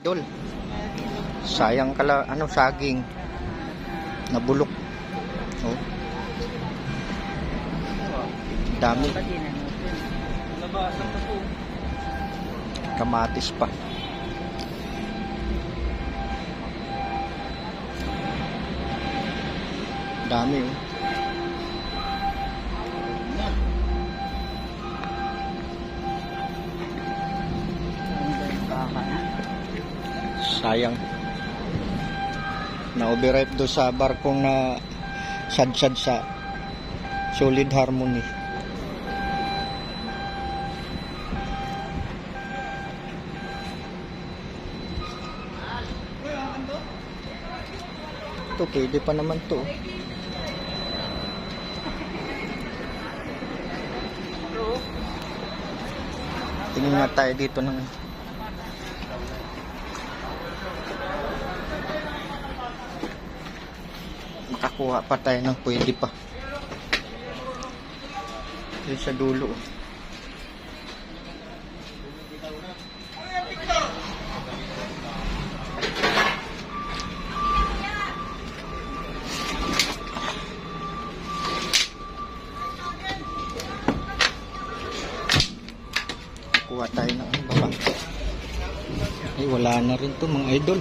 Dol. Sayang kala ano saging. Nabulok. Oh. Dami. Kamatis pa. Dami oh. Sayang. Na-overripe do sa barkong na sad-sad sa solid harmony. Ito, pwede pa naman to. Tingin nga tayo dito ng makakuha pa tayo ng pwede pa. Yung sa dulo. Kuha tayo ng ano ba? Ay, wala na rin to mga idol.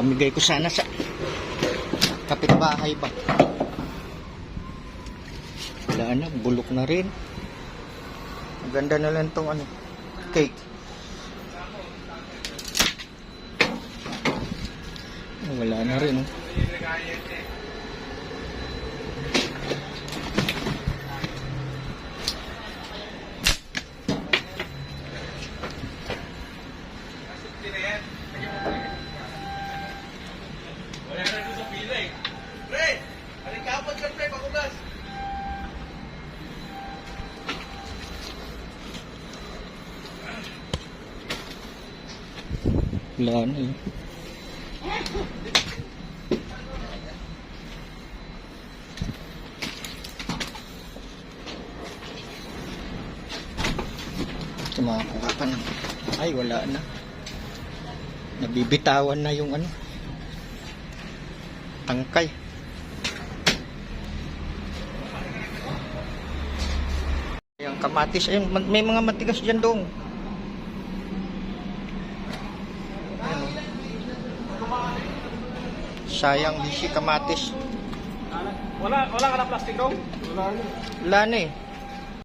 Pamigay ko sana sa kapitbahay ba? Wala na, bulok na rin. Maganda na lang tong ano, cake. Wala na rin. Oh. Wala na eh. Tumakuha pa na. Ay, wala na. Nabibitawan na yung ano. Tangkay. Yung kamatis, ayun, ma- may mga matigas dyan doon. Sayang di si kamatis. Wala, wala ka na plastic daw? Wala. Wala na eh.